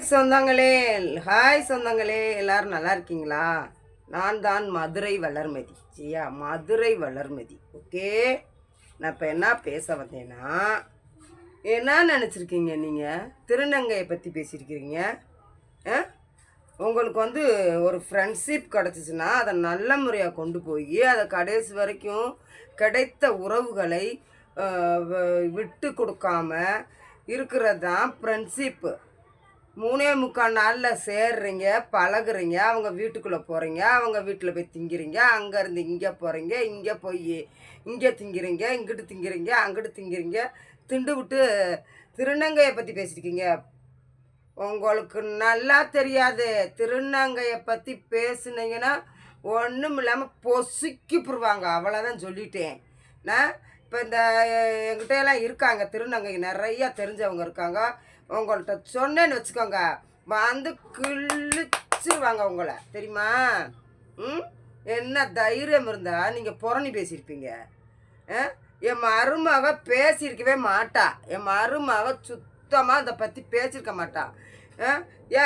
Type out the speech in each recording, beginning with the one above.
சொந்தங்களே ஹாய் சொந்தங்களே எல்லாரும் நல்லா இருக்கீங்களா? நான் தான் மதுரை வளர்மதி. சரியா மதுரை வளர்மதி. ஓகே? நான் இப்போ என்ன பேச வந்தேன்னா என்ன நினச்சிருக்கீங்க நீங்கள் திருநங்கையை பற்றி பேசியிருக்கிறீங்க. ஆ? உங்களுக்கு வந்து ஒரு ஃப்ரெண்ட்ஷிப் கிடச்சிச்சின்னா அதை நல்ல முறையாக கொண்டு போய் அதை கடைசி வரைக்கும் கிடைத்த உறவுகளை வ- விட்டு கொடுக்காம இருக்கிறது தான் ஃப்ரெண்ட்ஷிப்பு மூணே முக்கால் நாளில் சேர்றீங்க பழகுறீங்க அவங்க வீட்டுக்குள்ளே போகிறீங்க அவங்க வீட்டில் போய் திங்கிறீங்க அங்கேருந்து இங்கே போகிறீங்க இங்கே போய் இங்கே திங்கிறீங்க இங்கிட்டு திங்கிறீங்க அங்கிட்டு திங்கிறீங்க திண்டு விட்டு திருநங்கையை பற்றி பேசியிருக்கீங்க உங்களுக்கு நல்லா தெரியாது திருநங்கையை பற்றி பேசுனீங்கன்னா ஒன்றும் இல்லாமல் பொசுக்கி புருவாங்க அவ்வளோதான் சொல்லிட்டேன். நான் இப்போ இந்த அஹ், எல்லாம் இருக்காங்க திருநங்கை நிறையா தெரிஞ்சவங்க இருக்காங்க. உங்கள்கிட்ட சொன்னேன்னு வச்சுக்கோங்க. வந்து கிழிச்சிருவாங்க உங்களை. தெரியுமா? ம்? என்ன தைரியம் இருந்தால் நீங்கள் புறணி பேசியிருப்பீங்க. ஆ? என் மருமக பேசியிருக்கவே மாட்டா. என் மருமக சுத்தமாக இதை பற்றி பேசியிருக்க மாட்டா. ஆ? ஏ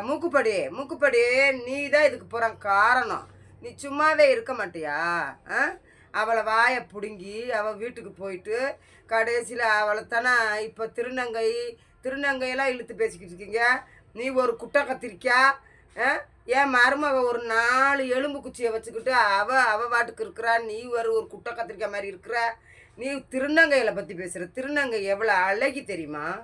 மூக்குப்படி மூக்குப்படி நீ தான் இதுக்கு போகிற காரணம். நீ சும்மாவே இருக்க மாட்டியா? ஆ? அவளை வாயை பிடுங்கி அவள் வீட்டுக்கு போயிட்டு கடைசியில் அவளை தானே இப்போ திருநங்கை திருநங்கையெல்லாம் இழுத்து பேசிக்கிட்டு இருக்கீங்க. நீ ஒரு குட்டை கத்திரிக்கா ஆ? என் மருமக ஒரு நாலு எலும்பு குச்சியை வச்சுக்கிட்டு அவ அவ வாட்டுக்கு இருக்கிறா. நீ ஒரு ஒரு குட்டை கத்திரிக்காய் மாதிரி இருக்கிற. நீ திருநங்கையில பற்றி பேசுகிற திருநங்கை எவ்வளோ அழகி தெரியுமா?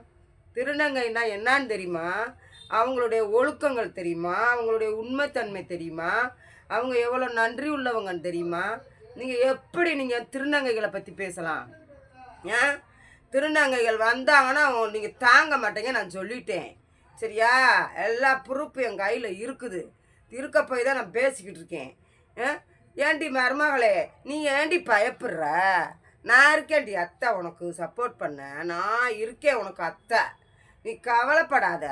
திருநங்கைன்னா என்னான்னு தெரியுமா? அவங்களுடைய ஒழுக்கங்கள் தெரியுமா? அவங்களுடைய உண்மைத்தன்மை தெரியுமா? அவங்க எவ்வளோ நன்றி உள்ளவங்கன்னு தெரியுமா? நீங்கள் எப்படி நீங்கள் திருநங்கைகளை பற்றி பேசலாம்? ஏன் திருநங்கைகள் வந்தாங்கன்னா நீங்கள் தாங்க மாட்டேங்க நான் சொல்லிட்டேன். சரியா? எல்லா ப்ரூஃப் என் கையில் இருக்குது. இருக்க போய் தான் நான் பேசிக்கிட்டு இருக்கேன். ஏண்டி மருமகளே நீ ஏண்டி பயப்படுற? நான் இருக்கேன்டி அத்தை உனக்கு சப்போர்ட் பண்ண. நான் இருக்கேன் உனக்கு அத்தை. நீ கவலைப்படாத.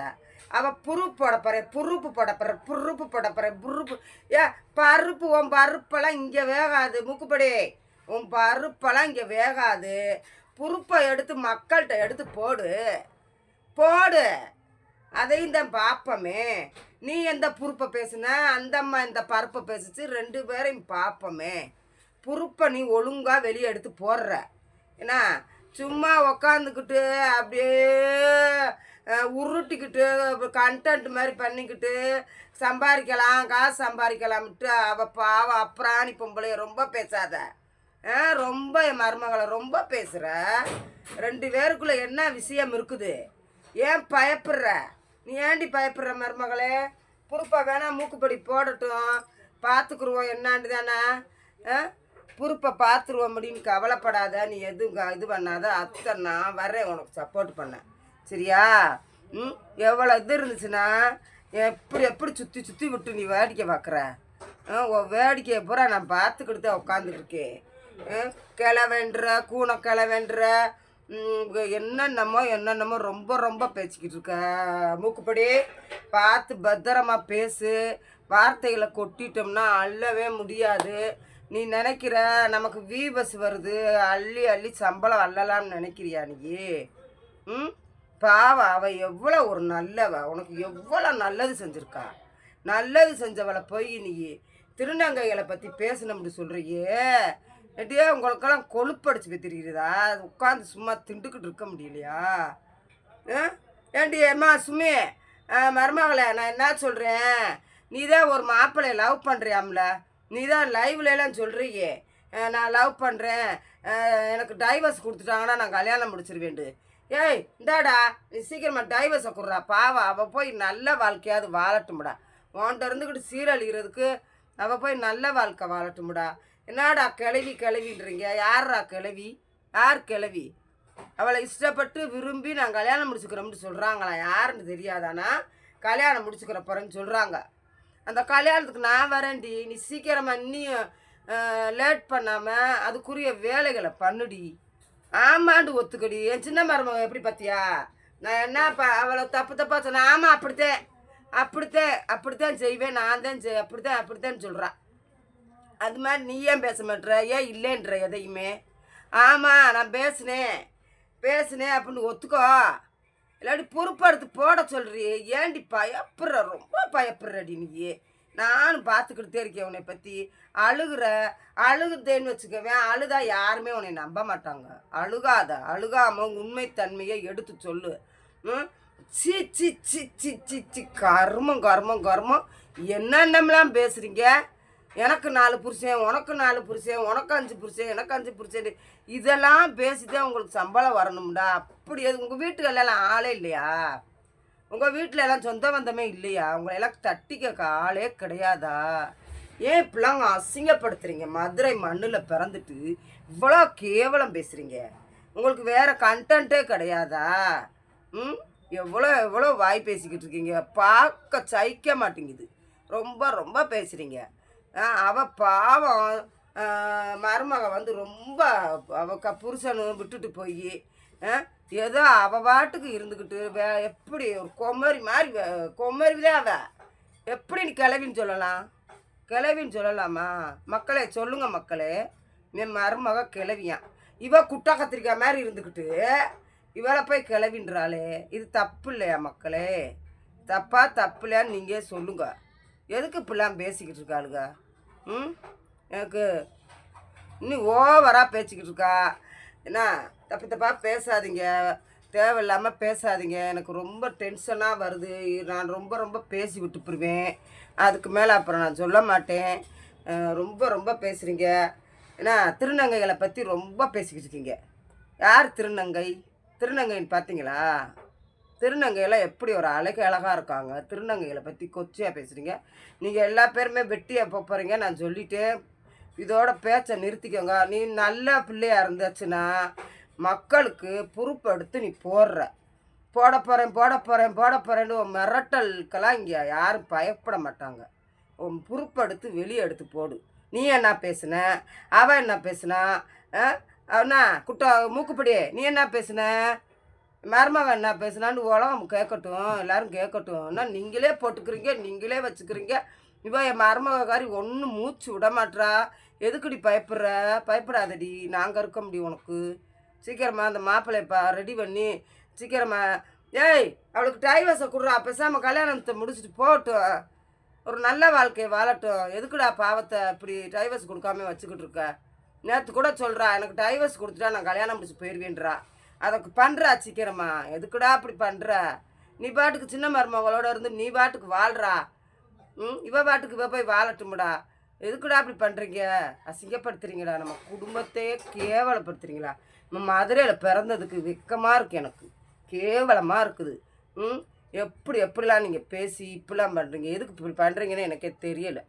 அவள் புருப்பு போட புருப்பு போட புருப்பு போட புருப்பு ஏ பருப்பு உன் பருப்பெல்லாம் இங்கே வேகாது. மூக்குப்படி உன் பருப்பெல்லாம் இங்கே வேகாது. பொறுப்பை எடுத்து மக்கள்கிட்ட எடுத்து போடு. போடு. அதையும் தான் பார்ப்போமே நீ எந்த பொறுப்பை பேசுன? அந்த அம்மா இந்த பருப்பை பேசிச்சு. ரெண்டு பேரையும் பார்ப்போமே பொறுப்பை நீ ஒழுங்காக வெளியே எடுத்து போடுற. என்ன சும்மா உக்காந்துக்கிட்டு அப்படியே உருட்டிக்கிட்டு கண்டென்ட் மாதிரி பண்ணிக்கிட்டு சம்பாதிக்கலாம் காசு சம்பாதிக்கலாம்ட்டு அவள் பாவம் அப்புறாணி பொம்பளை ரொம்ப பேசாத. ரொம்ப என் மருமகளை ரொம்ப பேசுகிற ரெண்டு பேருக்குள்ளே என்ன விஷயம் இருக்குது? ஏன் பயப்படுற? நீ ஏண்டி பயப்படுற மருமகளே? பொறுப்பா வேணால் மூக்குப்படி போடட்டும். பார்த்துக்குருவோம் என்னான்னு தானே? ஆ பொறுப்பை பார்த்துருவோம் அப்படின்னு கவலைப்படாத. நீ எதுவும் க- இது பண்ணாத. அத்தை நான் வரேன் உனக்கு சப்போர்ட் பண்ணேன் சரியா? ம் எவ்வளோ இது இருந்துச்சுன்னா எப்படி எப்படி சுற்றி சுற்றி விட்டு நீ வேடிக்கை பார்க்குற ஆ, வேடிக்கையை பூரா நான் பார்த்துக்கிட்டு தான் உட்காந்துட்டுருக்கேன் கிளவென்ற கூனை கிளவென்ற என்னென்னமோ என்னென்னமோ ரொம்ப ரொம்ப பேசிக்கிட்டு இருக்க. மூக்குப்படி பார்த்து பத்திரமா பேசு. வார்த்தைகளை கொட்டிட்டோம்னா அள்ளவே முடியாது. நீ நினைக்கிற நமக்கு வி பஸ் வருது அள்ளி அள்ளி சம்பளம் அள்ளலாம்னு நினைக்கிறியா நீ? ம்? பாவா அவள் எவ்வளோ ஒரு நல்லவ. உனக்கு எவ்வளோ நல்லது செஞ்சுருக்கா. நல்லது செஞ்சவளை போய் நீ திருநங்கைகளை பற்றி பேசணும்னு சொல்கிறியே எட்டியே உங்களுக்கெல்லாம் கொழுப்படிச்சு வைத்திருக்கிறதா உட்காந்து சும்மா திண்டுக்கிட்டு இருக்க முடியலையா? ஆ? ஏண்டி அம்மா சுமி ஆ, மருமகளே நான் என்ன சொல்கிறேன் நீ தான் ஒரு மாப்பிள்ளைய லவ் பண்ணுறியாம்ல நீ தான் லைவ்லலாம் சொல்கிறியே நான் லவ் பண்ணுறேன் எனக்கு டைவர்ஸ் கொடுத்துட்டாங்கன்னா நான் கல்யாணம் முடிச்சிருவேண்டு. ஏய் இந்தாடா நீ சீக்கிரமாக டைவர்ஸை கொடுறா. பாவா அவள் போய் நல்ல வாழ்க்கையாவது வாழட்டும்டா. உன்கிட்ட இருந்துக்கிட்டு சீரழிகிறதுக்கு அவள் போய் நல்ல வாழ்க்கை வாழட்டும்டா. என்னடா கிளவி கிளவின்றீங்க? யாரா கிளவி? யார் கிளவி? அவளை இஷ்டப்பட்டு விரும்பி நான் கல்யாணம் முடிச்சுக்கிறோம்னு சொல்கிறாங்களா யாருன்னு தெரியாதானா கல்யாணம் முடிச்சுக்கிற போகிறேன்னு சொல்கிறாங்க அந்த கல்யாணத்துக்கு நான் வரேன்டி. நீ சீக்கிரமாக நீ லேட் பண்ணாமல் அதுக்குரிய வேலைகளை பண்ணுடி. ஆமாண்டு ஒத்துக்கடி. என் சின்ன மருமக எப்படி பார்த்தியா நான் என்னப்பா அவளை தப்பு தப்பாக சொன்னேன் ஆமாம் அப்படித்தான் அப்படித்தான் அப்படித்தான் செய்வேன். நான் தான் செய் அப்படித்தான் அப்படித்தான் சொல்கிறான் அது மாதிரி நீ ஏன் பேச மாட்டுற ஏன் இல்லைன்ற எதையுமே? ஆமாம் நான் பேசினேன். பேசினேன் அப்படின்னு ஒத்துக்கோ. இல்லாட்டி பொறுப்படுத்து போட சொல்றியே ஏண்டி பயப்படுற? ரொம்ப பயப்படுறடி நீ. நானும் பார்த்துக்கிட்டே இருக்கேன் உன்னை பற்றி அழுகுற அழுகுதேன்னு வச்சுக்கவேன். அழுதா யாருமே உன்னை நம்ப மாட்டாங்க. அழுகாத அழுகாம உண்மைத்தன்மையை எடுத்து சொல்லு. ம்? சி சி சி சி சி சி கர்மம் கர்மம் கர்மம். என்னென்னலாம் பேசுகிறீங்க எனக்கு நாலு புருஷன் உனக்கு நாலு புருஷன் உனக்கு அஞ்சு புருஷன் எனக்கு அஞ்சு புருஷன் இதெல்லாம் பேசிதான் உங்களுக்கு சம்பளம் வரணும்டா. அப்படி எது உங்கள் வீட்டுக்கெல்லாம் ஆளே இல்லையா? உங்கள் வீட்டில் எல்லாம் சொந்த பந்தமே இல்லையா? உங்களை எல்லாம் தட்டி கேட்க ஆளே கிடையாதா? ஏன் இப்படிலாம் அசிங்கப்படுத்துறீங்க? மதுரை மண்ணில் பிறந்துட்டு இவ்வளோ கேவலம் பேசுகிறீங்க உங்களுக்கு வேறு கண்டென்ட்டே கிடையாதா? ம்? எவ்வளோ எவ்வளோ வாய் பேசிக்கிட்டு இருக்கீங்க? பார்க்க சகிக்க மாட்டேங்குது. ரொம்ப ரொம்ப பேசுகிறீங்க அவ பாவம். மருமக வந்து ரொம்ப அவக்க புருஷனும் விட்டுட்டு போய் ஏதோ அவ பாட்டுக்கு இருந்துக்கிட்டு வே எப்படி ஒரு கொம்மரி மாதிரி வே- அவ. எப்படி நீ கிளவின்னு சொல்லலாம்? கிளவின்னு சொல்லலாமா? மக்களே சொல்லுங்கள் மக்களே. என் மருமக கிளவியான் இவ குட்டா கத்திரிக்காய் மாதிரி இருந்துக்கிட்டு இவளை போய் கிளவின்றாளே. இது தப்பு இல்லையா மக்களே? தப்பா தப்பு இல்லையான்னு நீங்கள் சொல்லுங்கள் எதுக்கு இப்படிலாம் பேசிக்கிட்டு இருக்காளுங்க? ம்? எனக்கு இன்னும் ஓவராக பேசிக்கிட்டு இருக்கா. என்ன தப்பு தப்பாக பேசாதீங்க. தேவையில்லாமல் பேசாதீங்க. எனக்கு ரொம்ப டென்ஷனாக வருது. நான் ரொம்ப ரொம்ப பேசி விட்டுப்பிடுவேன் அதுக்கு மேலே அப்புறம் நான் சொல்ல மாட்டேன். ரொம்ப ரொம்ப பேசுகிறீங்க ஏன்னா திருநங்கைகளை பற்றி ரொம்ப பேசிக்கிட்டு இருக்கீங்க. யார் திருநங்கை? திருநங்கைன்னு பார்த்தீங்களா? திருநங்கையெல்லாம் எப்படி ஒரு அழகு அழகாக இருக்காங்க? திருநங்கைகளை பற்றி கொச்சையாக பேசுகிறீங்க நீங்கள் எல்லா பேருமே வெட்டியாக போகிறீங்க நான் சொல்லிட்டேன் இதோட பேச்சை நிறுத்திக்கோங்க. நீ நல்ல பிள்ளையாக இருந்துச்சுன்னா மக்களுக்கு பொறுப்பெடுத்து நீ போடுற. போட போகிறேன் போட போகிறேன் போட போகிறேன்னு உன் மிரட்டலுக்கெல்லாம் இங்கே யாரும் பயப்பட மாட்டாங்க. உன் பொறுப்பெடுத்து வெளியே எடுத்து போடு. நீ என்ன பேசுன? அவன் என்ன பேசுனா? அவனா? குட்டா மூக்குப்படி நீ என்ன பேசுன? மருமகன் என்ன பேசுனான்னு உலகம் கேட்கட்டும் எல்லாரும் கேட்கட்டும். ஆனால் நீங்களே போட்டுக்கிறீங்க நீங்களே வச்சுக்கிறீங்க. இவன் என் மருமகாரி ஒன்றும் மூச்சு விட மாட்றா. எதுக்குடி பயப்படுற? பயப்படாதடி நாங்கள் இருக்க முடியும் உனக்கு. சீக்கிரமாக அந்த மாப்பிள்ளைப்பா ரெடி பண்ணி சீக்கிரமா. ஏய் அவளுக்கு டைவர்ஸை கொடுறா பேசாமல் கல்யாணத்தை முடிச்சுட்டு போகட்டும். ஒரு நல்ல வாழ்க்கையை வாழட்டும். எதுக்குடா பாவத்தை இப்படி டைவர்ஸ் கொடுக்காம வச்சுக்கிட்டு இருக்க? நேற்று கூட சொல்கிறா எனக்கு டைவர்ஸ் கொடுத்துட்டா நான் கல்யாணம் முடிச்சு போயிடுவேன்றா அதுக்கு பண்ணுறா சீக்கிரமா. எதுக்குடா அப்படி பண்ணுற நீ பாட்டுக்கு சின்ன மருமகளோட இருந்து நீ பாட்டுக்கு வாழ்றா? ம் இவ பாட்டுக்கு இவ போய் வாழட்டும்டா. எதுக்குடா அப்படி பண்ணுறீங்க அசிங்கப்படுத்துறீங்கடா. நம்ம குடும்பத்தையே கேவலப்படுத்துறீங்களா? நம்ம மதுரையில் பிறந்ததுக்கு வெக்கமாக இருக்கு எனக்கு. கேவலமாக இருக்குது. ம் எப்படி எப்படிலாம் நீங்கள் பேசி இப்படிலாம் பண்ணுறீங்க எதுக்கு இப்படி பண்ணுறீங்கன்னு எனக்கே தெரியலை.